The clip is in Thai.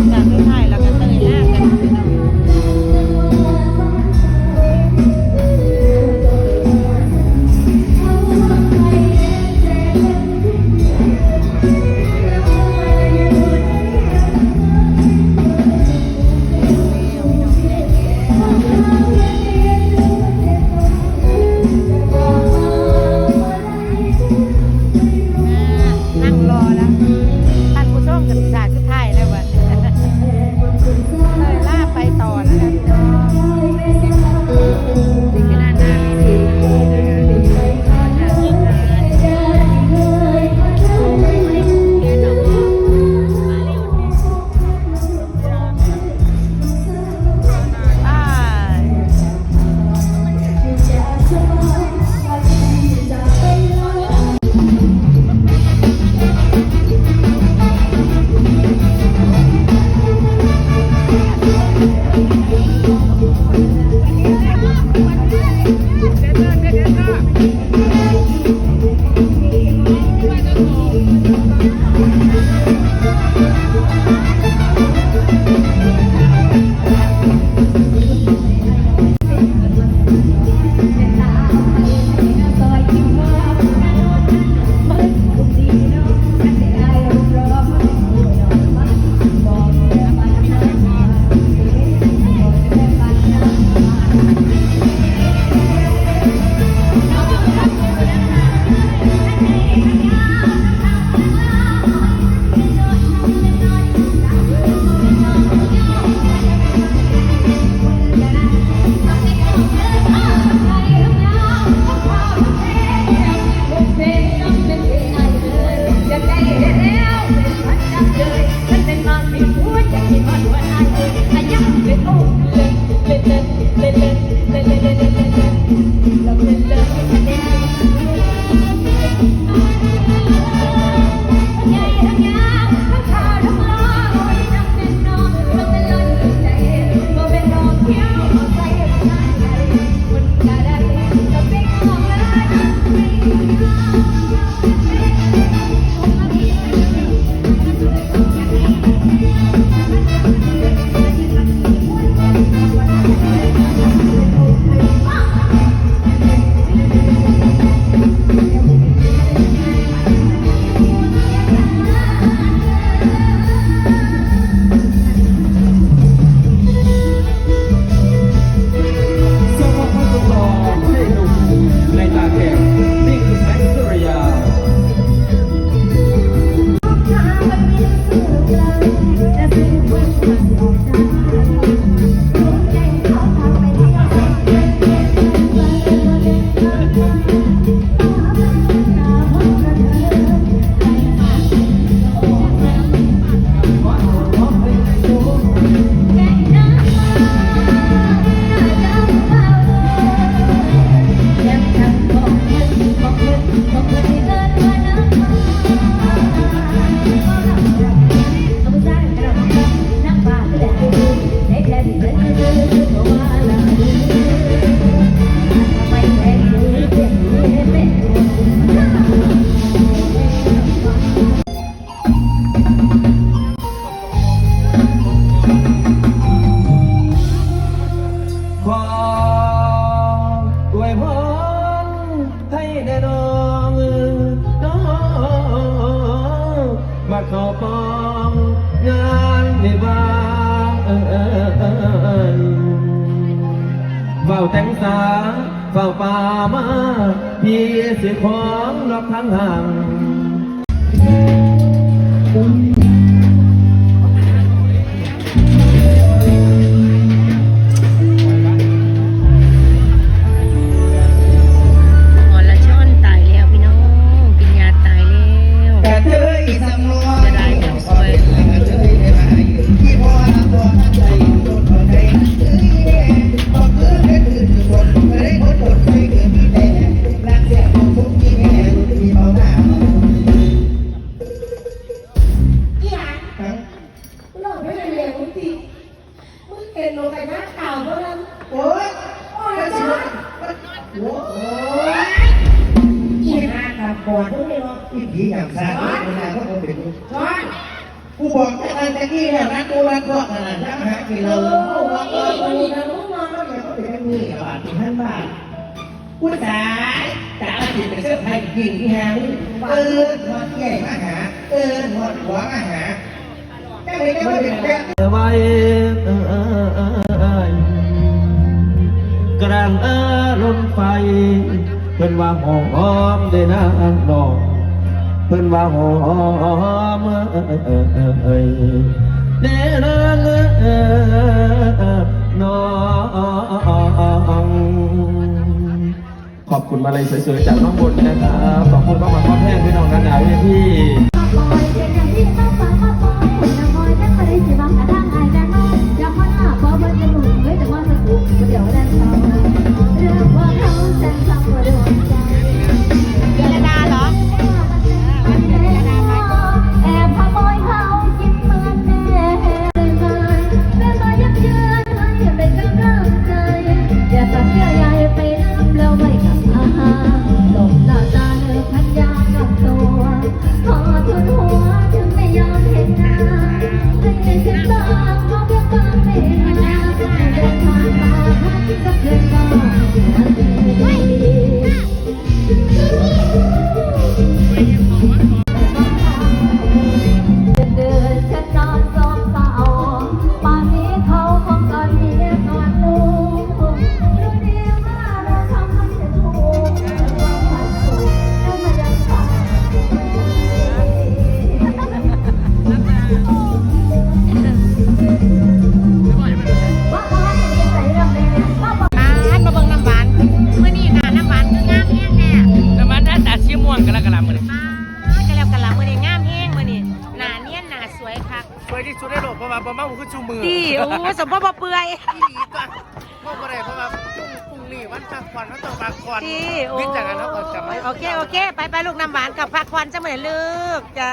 Fernando. าแต่งสาเฝ้าป่ามาพี่สิของนอกทางห่าง เลยมึงทีมึงเอ็นลงไปหน้าข่าวเพราะนั้นโอ้ยโอ้ยจ้าโอ้ยอีหากับบอดมึงไม่รู้พี่ผีอย่างซาไม่ได้ก็คงเป็นช้อนกูบอกแต่ตะกี้แล้วนะกูรักพวกนั้นนะหากินเราเออว่าเออมึงนะมึงนอนแล้วเดี๋ยวก็เป็นนี่บาทที่ท่านบานกูสายแต่อาทิตเป็นเสื้อไทยยิงที่หางเออหอดใหญ่มาหาเออหอดหัวมาหา ไหนก็ไว้กลางอารมไฟเพิ่นว่าหอมได้นางดอกเพิ่นว่าหอมเอ้ยเด้อนางน้องขอบคุณมาเลยสวยๆจากน้องบนนะครับขอบคุณมากๆพ่อแม่พี่น้องนานาเสวยที่สุดในโลกเพราะว่าบ่มาคือชูมือดีโอ้สมพ่อบ่เปื่อยอีหลีตัวบ่บ่ได้เพราะว่าพรุ่งพรุ่งนี้วันพักผ่อนมันต้องพักผ่อนดีโอ้วิจากนั้นเราก็จะมาโอเคโอเค ไปไปลูกน้ำหวานกับพักควันจะเหมือนลูกจ้า